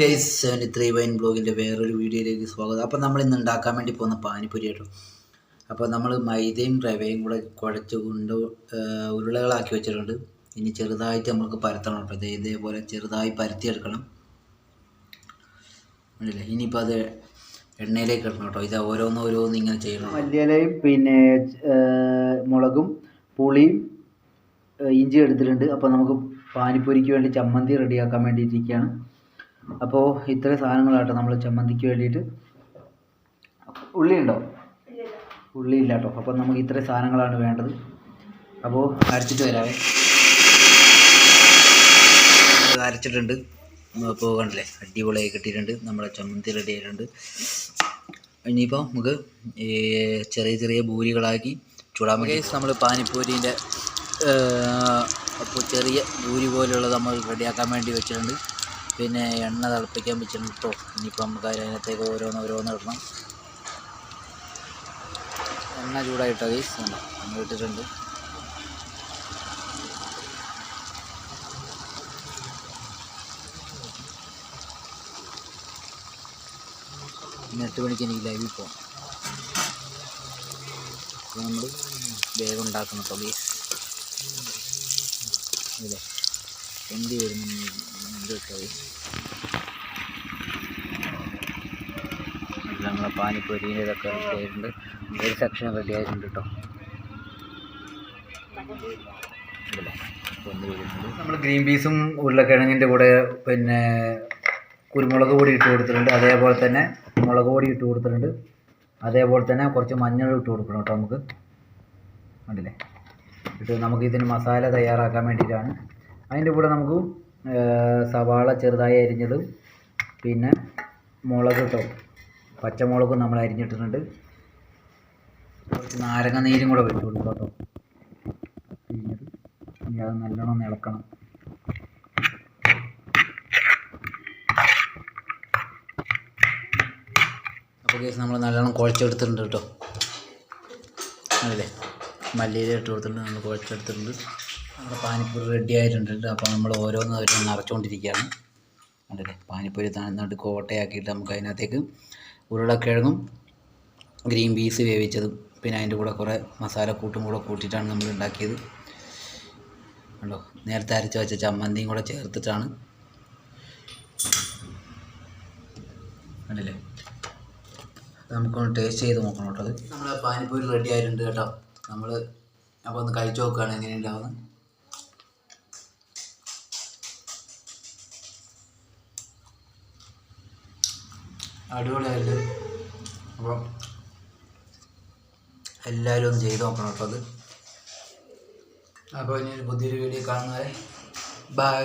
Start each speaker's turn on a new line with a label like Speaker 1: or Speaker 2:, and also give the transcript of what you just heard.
Speaker 1: Guys seventy three wine ബ്ലോഗിന്റെ വേറൊരു വീഡിയോയിലേക്ക് സ്വാഗതം. അപ്പോൾ നമ്മൾ ഇന്ന് ഉണ്ടാക്കാൻ വേണ്ടി പോകുന്ന പാനിപ്പൂരി കേട്ടോ അപ്പോൾ നമ്മൾ മൈദയും റവയും കൂടെ കുഴച്ച് കൊണ്ട് ഉരുളകളാക്കി വെച്ചിട്ടുണ്ട്. ഇനി ചെറുതായിട്ട് നമുക്ക് പരത്തണം കേട്ടോ. ഇത് ഇതേപോലെ ചെറുതായി പരത്തിയെടുക്കണം. അല്ലേ ഇനിയിപ്പോൾ അത് എണ്ണയിലേക്ക് ഇടണം കേട്ടോ. ഇത് ഓരോന്ന് ഓരോന്ന് ഇങ്ങനെ ചെയ്യണം.
Speaker 2: മല്ലിയിലയും പിന്നെ മുളകും പുളിയും ഇഞ്ചി എടുത്തിട്ടുണ്ട്. അപ്പോൾ നമുക്ക് പാനിപ്പൂരിക്ക് വേണ്ടി ചമ്മന്തി റെഡിയാക്കാൻ വേണ്ടിയിട്ടിരിക്കുകയാണ്. അപ്പോൾ ഇത്ര സാധനങ്ങളാട്ടോ നമ്മൾ ചമ്മന്തിക്ക് വേണ്ടിയിട്ട്. ഉള്ളി ഉണ്ടോ ഉള്ളി ഇല്ല കേട്ടോ അപ്പോൾ നമുക്ക് ഇത്ര സാധനങ്ങളാണ് വേണ്ടത്. അപ്പോൾ
Speaker 1: അരച്ചിട്ട് വരാവേ. അരച്ചിട്ടുണ്ട്. അപ്പോൾ കണ്ടില്ലേ അടിപൊളിയായി കിട്ടിയിട്ടുണ്ട്. നമ്മുടെ ചമ്മന്തി റെഡി ആയിട്ടുണ്ട്. ഇനിയിപ്പോൾ നമുക്ക് ചെറിയ ചെറിയ ബൂരികളാക്കി ചൂടാൻ വേണ്ടി. നമ്മൾ പാനിപ്പൂരിന്റെ അപ്പോൾ ചെറിയ പൂരി പോലെയുള്ളത് നമ്മൾ റെഡിയാക്കാൻ വേണ്ടി വെച്ചിട്ടുണ്ട്. പിന്നെ എണ്ണ തിളപ്പിക്കാൻ വെച്ചിട്ടുണ്ട് കേട്ടോ ഇനിയിപ്പോൾ നമുക്ക് അതിനകത്തേക്ക് ഓരോന്ന് ഓരോന്ന് ഇടണം. എണ്ണ ചൂടായിട്ടോ ഗൈസ്? നമ്മൾ ഇട്ടിട്ടുണ്ട്. ഇനി എട്ട് മണിക്ക് എനിക്ക് ലൈവിൽ പോകാം നമ്മൾ വേഗം ഉണ്ടാക്കണം കേട്ടോ ഗൈസ്. എന്ത് വരുന്നു? എന്ത് കേട്ടോ ഗൈസ് നമ്മളെ പാനിപ്പൊരിന്റെ ഇതൊക്കെ റെഡി ആയിട്ടുണ്ട്. ഒരു സെക്ഷൻ റെഡി ആയിട്ടുണ്ട് കേട്ടോ
Speaker 2: നമ്മൾ ഗ്രീൻ പീസും ഉരുളക്കിഴങ്ങിന്റെ കൂടെ പിന്നെ കുരുമുളക് പൊടി ഇട്ട് കൊടുത്തിട്ടുണ്ട്. അതേപോലെ തന്നെ മുളക് പൊടി ഇട്ട് കൊടുത്തിട്ടുണ്ട്. അതേപോലെ തന്നെ കുറച്ച് മഞ്ഞൾ ഇട്ട് കൊടുക്കണം കേട്ടോ നമുക്ക്. കണ്ടില്ലേ? ഇട്ട് നമുക്ക് ഇതിന് മസാല തയ്യാറാക്കാൻ വേണ്ടിയിട്ടാണ്. അതിന്റെ കൂടെ നമുക്ക് സവാള ചെറുതായി അരിഞ്ഞതും പിന്നെ മുളക് കേട്ടോ പച്ചമുളകും നമ്മൾ അരിഞ്ഞിട്ടിട്ടുണ്ട്. കുറച്ച് നാരങ്ങ നീരും കൂടെ വെച്ചു കൊടുക്കാം ഇനി അത് നല്ലോണം ഇളക്കണം
Speaker 1: അപ്പോൾ കേസ് നമ്മൾ നല്ലോണം കുഴച്ചെടുത്തിട്ടുണ്ട് കേട്ടോ അല്ലേ? മല്ലിയില ഇട്ട് കൊടുത്തിട്ടുണ്ട്. നമ്മൾ കുഴച്ചെടുത്തിട്ടുണ്ട്. നമ്മുടെ പാനിപ്പൂരി റെഡി ആയിട്ടുണ്ട്. അപ്പോൾ നമ്മൾ ഓരോന്ന് ഓരോന്ന് നിറച്ചുകൊണ്ടിരിക്കുകയാണ് കണ്ടില്ലേ? പാനിപ്പൂരി നന്നായിട്ട് കോട്ടയാക്കിയിട്ട് നമുക്ക് അതിനകത്തേക്ക് ഉരുളക്കിഴങ്ങും ഗ്രീൻ പീസ് വേവിച്ചതും പിന്നെ അതിന്റെ കൂടെ കുറേ മസാലക്കൂട്ടും കൂടെ കൂട്ടിയിട്ടാണ് നമ്മൾ ഉണ്ടാക്കിയത്. കണ്ടോ? നേരത്തെ അരച്ച് വെച്ച ചമ്മന്തിയും കൂടെ ചേർത്തിട്ടാണ്. കണ്ടില്ലേ? നമുക്കൊന്ന് ടേസ്റ്റ് ചെയ്ത് നോക്കണം കേട്ടോ അത്. നമ്മളെ പാനിപ്പൂരി റെഡി ആയിട്ടുണ്ട് കേട്ടോ. നമ്മൾ അപ്പോൾ ഒന്ന് കഴിച്ചു നോക്കുകയാണ് എങ്ങനെയുണ്ടാവുന്നത്. അടിപൊളിയായിട്ട് അപ്പം എല്ലാവരും ഒന്ന് ചെയ്ത് നോക്കണം കേട്ടോ അത്. അപ്പോൾ ഇനി ഒരു പുതിയൊരു വീഡിയോ കാണുന്നവരെ ബൈ